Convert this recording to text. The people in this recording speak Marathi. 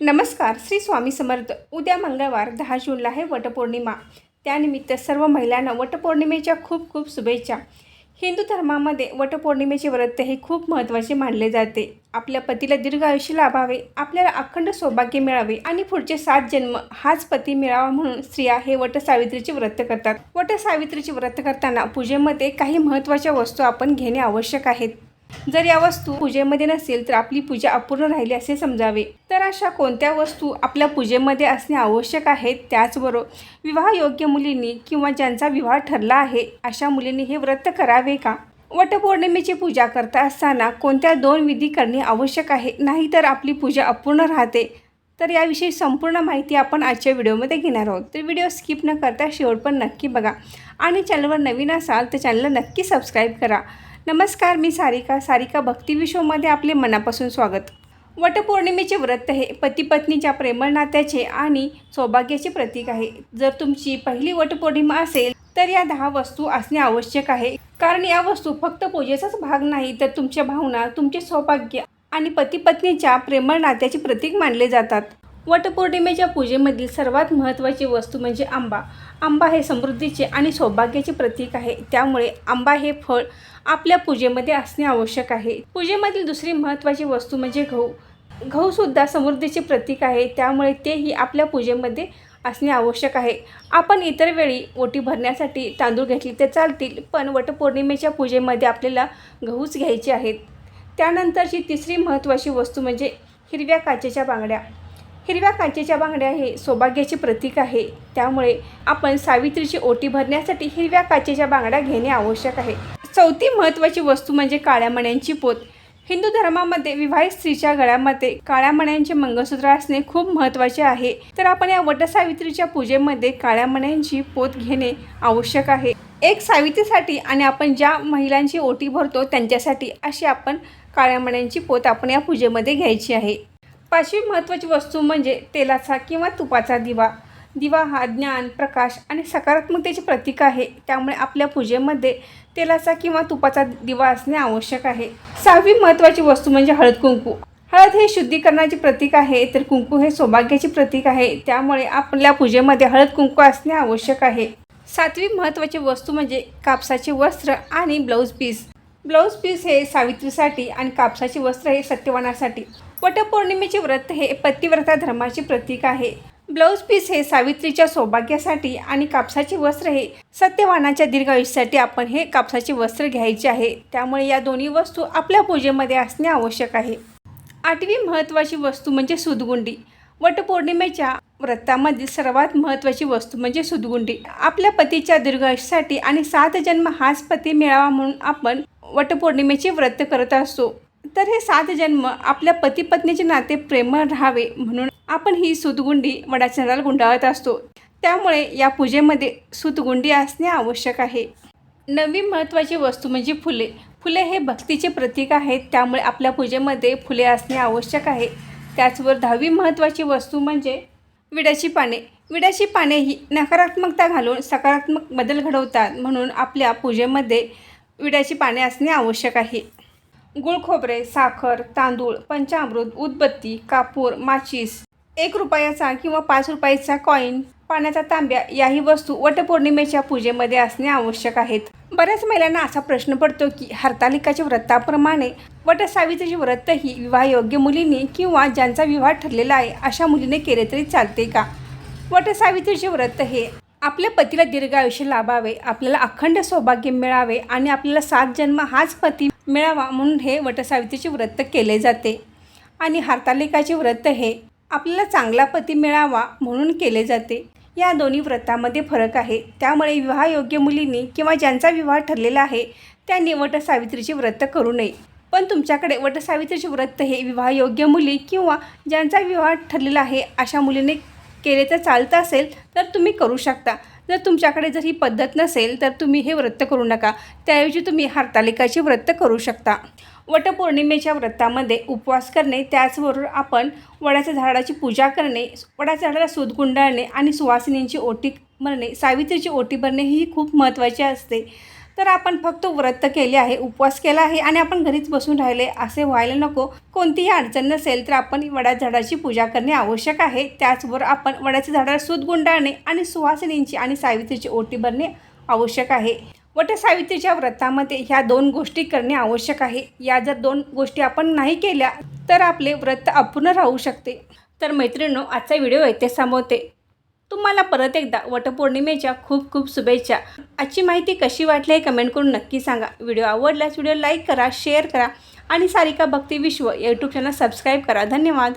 नमस्कार श्री स्वामी समर्थ. उद्या मंगळवार दहा जूनला आहे वटपौर्णिमा. त्यानिमित्त सर्व महिलांना वटपौर्णिमेच्या खूप खूप शुभेच्छा. हिंदू धर्मामध्ये वटपौर्णिमेचे व्रत हे खूप महत्त्वाचे मानले जाते. आपल्या पतीला दीर्घ आयुष्य लाभावे आपल्याला अखंड सौभाग्य मिळावे आणि पुढचे सात जन्म हाच पती मिळावा म्हणून स्त्रिया हे वटसावित्रीचे व्रत करतात. वटसावित्रीचे व्रत करताना पूजेमध्ये काही महत्त्वाच्या वस्तू आपण घेणे आवश्यक आहेत. जर या वस्तू पूजेमध्ये नसेल तर आपली पूजा अपूर्ण राहिली असे समजावे. तर अशा कोणत्या वस्तू आपल्या पूजेमध्ये असणे आवश्यक आहेत त्याचबरोबर विवाहयोग्य मुलींनी किंवा ज्यांचा विवाह ठरला आहे अशा मुलींनी हे व्रत करावे का? वटपौर्णिमेची पूजा करता असताना कोणत्या दोन विधी करणे आवश्यक आहे? नाहीतर आपली पूजा अपूर्ण राहते. तर याविषयी संपूर्ण माहिती आपण आजच्या व्हिडिओमध्ये घेणार आहोत. तर व्हिडिओ स्किप न करता शेवट पण नक्की बघा. आणि चॅनलवर नवीन असाल तर चॅनलला नक्की सबस्क्राईब करा. नमस्कार मी सारिका. सारिका भक्ती विश्वमध्ये आपले मनापासून स्वागत. वटपौर्णिमेचे व्रत हे पतीपत्नीच्या प्रेमळ नात्याचे आणि सौभाग्याचे प्रतीक आहे. जर तुमची पहिली वटपौर्णिमा असेल तर या दहा वस्तू असणे आवश्यक आहे. कारण या वस्तू फक्त पूजेचाच भाग नाही तर तुमच्या भावना तुमचे सौभाग्य आणि पतीपत्नीच्या प्रेमळ नात्याचे प्रतीक मानले जातात. वटपौर्णिमेच्या पूजेमधील सर्वात महत्त्वाची वस्तू म्हणजे आंबा. आंबा हे समृद्धीचे आणि सौभाग्याचे प्रतीक आहे. त्यामुळे आंबा हे फळ आपल्या पूजेमध्ये असणे आवश्यक आहे. पूजेमधील दुसरी महत्त्वाची वस्तू म्हणजे गहू. गहूसुद्धा समृद्धीचे प्रतीक आहे. त्यामुळे तेही आपल्या पूजेमध्ये असणे आवश्यक आहे. आपण इतर वेळी ओटी भरण्यासाठी तांदूळ घेतले तर चालतील पण वटपौर्णिमेच्या पूजेमध्ये आपल्याला गहूच घ्यायचे आहेत. त्यानंतरची तिसरी महत्त्वाची वस्तू म्हणजे हिरव्या काचेच्या बांगड्या. हिरव्या काचेच्या बांगड्या हे सौभाग्याचे प्रतीक आहे. त्यामुळे आपण सावित्रीची ओटी भरण्यासाठी हिरव्या काचेच्या बांगड्या घेणे आवश्यक आहे. चौथी महत्त्वाची वस्तू म्हणजे काळ्या मण्यांची पोत. हिंदू धर्मामध्ये विवाहित स्त्रीच्या गळ्यामध्ये काळ्या मण्यांचे मंगळसूत्र असणे खूप महत्त्वाचे आहे. तर आपण या वटसावित्रीच्या पूजेमध्ये काळ्या मण्यांची पोत घेणे आवश्यक आहे. एक सावित्रीसाठी आणि आपण ज्या महिलांची ओटी भरतो त्यांच्यासाठी अशी आपण काळ्या मण्यांची पोत आपण या पूजेमध्ये घ्यायची आहे. पाचवी महत्त्वाची वस्तू म्हणजे तेलाचा किंवा तुपाचा दिवा. दिवा हा ज्ञान प्रकाश आणि सकारात्मकतेचे प्रतीक आहे. त्यामुळे आपल्या पूजेमध्ये तेलाचा किंवा तुपाचा दिवा असणे आवश्यक आहे. सहावी महत्त्वाची वस्तू म्हणजे हळद कुंकू. हळद हे शुद्धीकरणाचे प्रतीक आहे तर कुंकू हे सौभाग्याचे प्रतीक आहे. त्यामुळे आपल्या पूजेमध्ये हळद कुंकू असणे आवश्यक आहे. सातवी महत्त्वाची वस्तू म्हणजे कापसाचे वस्त्र आणि ब्लाऊज पीस. ब्लाऊज पीस हे सावित्रीसाठी आणि कापसाचे वस्त्र हे सत्यवानासाठी. वटपौर्णिमेचे व्रत हे पतिव्रता धर्माचे प्रतीक आहे. ब्लाऊज पीस हे सावित्रीच्या सौभाग्यासाठी आणि कापसाचे वस्त्र हे सत्यवानाच्या दीर्घ आयुष्यासाठी आपण हे कापसाचे वस्त्र घ्यायचे आहे. त्यामुळे या दोन्ही वस्तू आपल्या पूजेमध्ये असणे आवश्यक आहे. आठवी महत्त्वाची वस्तू म्हणजे सुदगुंडी. वटपौर्णिमेच्या व्रतामधील सर्वात महत्त्वाची वस्तू म्हणजे सुदगुंडी. आपल्या पतीच्या दीर्घ आयुष्यासाठी आणि सात जन्म हाच पती मिळावा म्हणून आपण वटपौर्णिमेचे व्रत करत असतो. तर हे सात जन्म आपल्या पती पत्नीचे नाते प्रेमळ राहावे म्हणून आपण ही सुतगुंडी वडाचंद्राला गुंडाळत असतो. त्यामुळे या पूजेमध्ये सुतगुंडी असणे आवश्यक आहे. नवी महत्त्वाची वस्तू म्हणजे फुले. फुले हे भक्तीचे प्रतीक आहेत त्यामुळे आपल्या पूजेमध्ये फुले असणे आवश्यक आहे. त्याचवर दहावी महत्त्वाची वस्तू म्हणजे विड्याची पाने. विड्याची पाने ही नकारात्मकता घालून सकारात्मक बदल घडवतात म्हणून आपल्या पूजेमध्ये विड्याची पाने असणे आवश्यक आहे. गुळ खोबरे साखर तांदूळ पंचामृत उदबत्ती कापूर माचीस एक रुपयाचा किंवा पाच रुपयाचा कॉईन पाण्याचा तांब्या याही वस्तू वटपौर्णिमेच्या पूजेमध्ये असणे आवश्यक आहेत. बऱ्याच महिलांना असा प्रश्न पडतो की हरतालिकाच्या व्रताप्रमाणे वटसावित्रीचे व्रतही विवाहयोग्य मुलींनी किंवा ज्यांचा विवाह ठरलेला आहे अशा मुलीने केले तरी चालते का? वटसावित्रीचे व्रत हे आपल्या पतीला दीर्घ आयुष्य लाभावे आपल्याला अखंड सौभाग्य मिळावे आणि आपल्याला सात जन्म हाच पती मिळावा म्हणून हे वटसावित्रीचे व्रत केले जाते. आणि हार्तालिकाचे व्रत हे आपल्याला चांगला पती मिळावा म्हणून केले जाते. या दोन्ही व्रतामध्ये फरक आहे. त्यामुळे विवाहयोग्य मुलींनी किंवा ज्यांचा विवाह ठरलेला आहे त्यांनी वटसावित्रीचे व्रत करू नये. पण तुमच्याकडे वटसावित्रीचे व्रत हे विवाहयोग्य मुली किंवा ज्यांचा विवाह ठरलेला आहे अशा मुलीने केले तर चालतं असेल तर तुम्ही करू शकता. जर तुमच्याकडे जर ही पद्धत नसेल तर तुम्ही हे व्रत करू नका. त्याऐवजी तुम्ही हरतालिकाचे व्रत करू शकता. वटपौर्णिमेच्या व्रतामध्ये उपवास करणे त्याचबरोबर आपण वडाच्या झाडाची पूजा करणे वडाच्या झाडाला सूत गुंडाळणे आणि सुवासिनींची ओटी भरणे सावित्रीची ओटी भरणे ही खूप महत्त्वाची असते. तर आपण फक्त व्रत केले आहे उपवास केला आहे आणि आपण घरीच बसून राहिले असे व्हायला नको. कोणतीही अडचण नसेल तर आपण वडा झाडाची पूजा करणे आवश्यक आहे. त्याचबरोबर आपण वडाच्या झाडाला सूत गुंडाळणे आणि सुवासिनींची आणि सावित्रीची ओटी भरणे आवश्यक आहे. वट सावित्रीच्या व्रतामध्ये ह्या दोन गोष्टी करणे आवश्यक आहे. या जर दोन गोष्टी आपण नाही केल्या तर आपले व्रत अपूर्ण राहू शकते. तर मैत्रिणींनो आजचा व्हिडिओ येथे संपवते. तुम्हाला परत एकदा वटपौर्णिमेच्या खूप खूप शुभेच्छा. आजची माहिती कशी वाटली हे कमेंट करून नक्की सांगा. व्हिडिओ आवडल्यास व्हिडिओ लाईक करा शेअर करा आणि सारिका भक्ती विश्व यूट्यूब चॅनल सबस्क्राईब करा. धन्यवाद.